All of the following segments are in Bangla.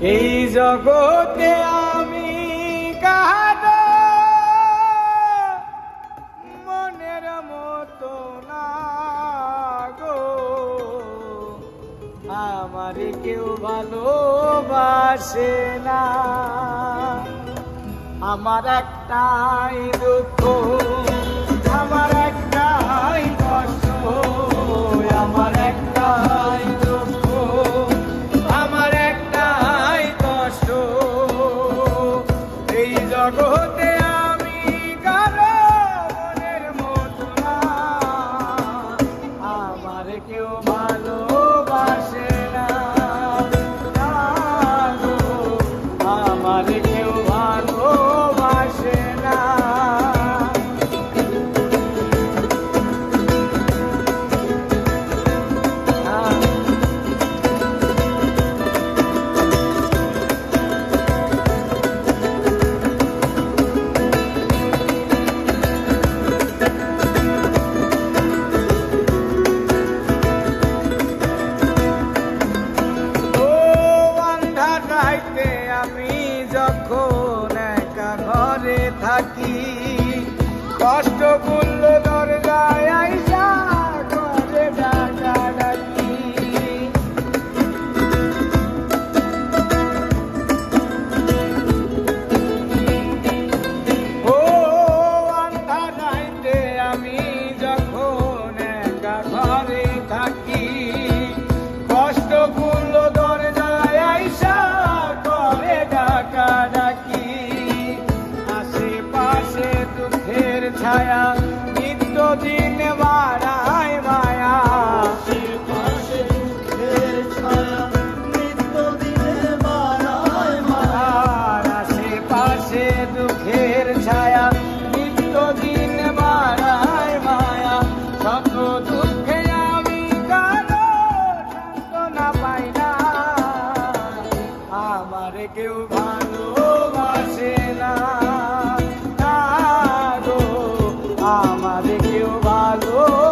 এই জগতে আমি কাহার মনের মতো না আমার কেউ ভালোবাসে না। আমার একটাই দুঃখ। ডাকাডাকি আশেপাশে দুঃখের ছায়া নিত্য দিন বাড়ায় মায়া। আশেপাশে দুঃখের ছায়া নিত্য দিন বাড়ায় মায়া। সত দুঃখে আমি কারও সান্ত্বনা পাই না। আমার কেউ আমাদেরকেও ভালো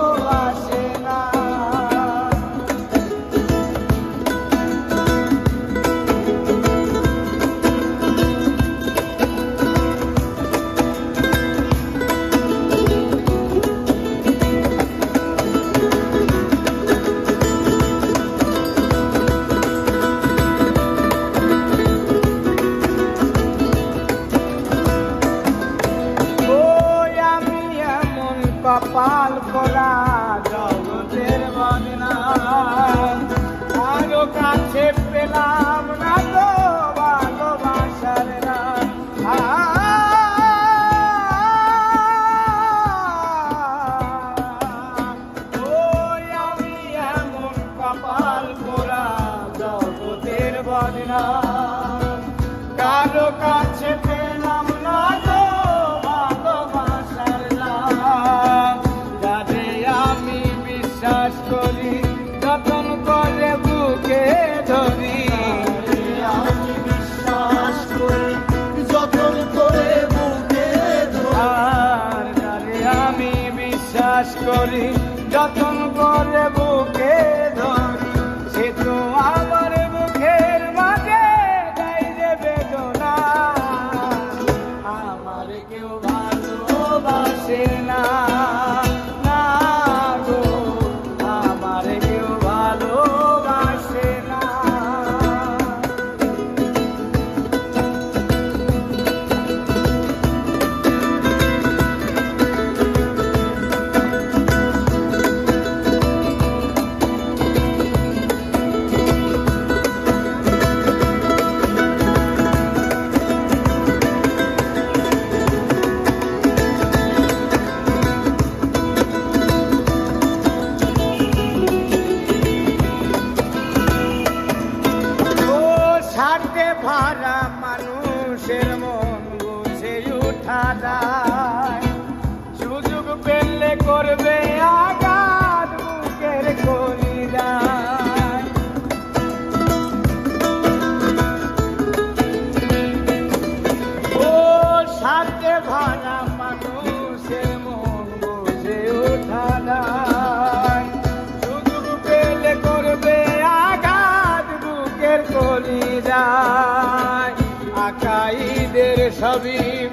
খাটায় সুযোগ পেলে করবে আঘাত বুকের কলিরায় ও সাথে ভাঙা মানুষের মন বোঝে ওঠানা কলিরায় আকাইদের সবই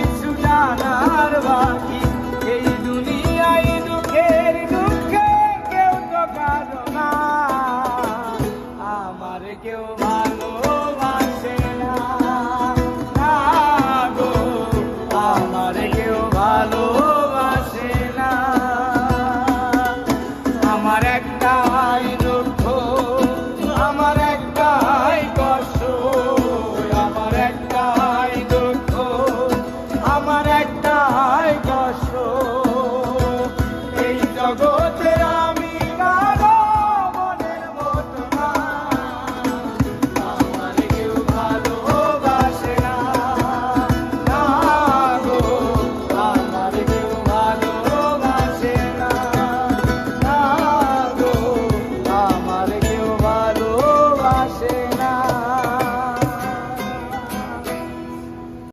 কিছু জানার বাকি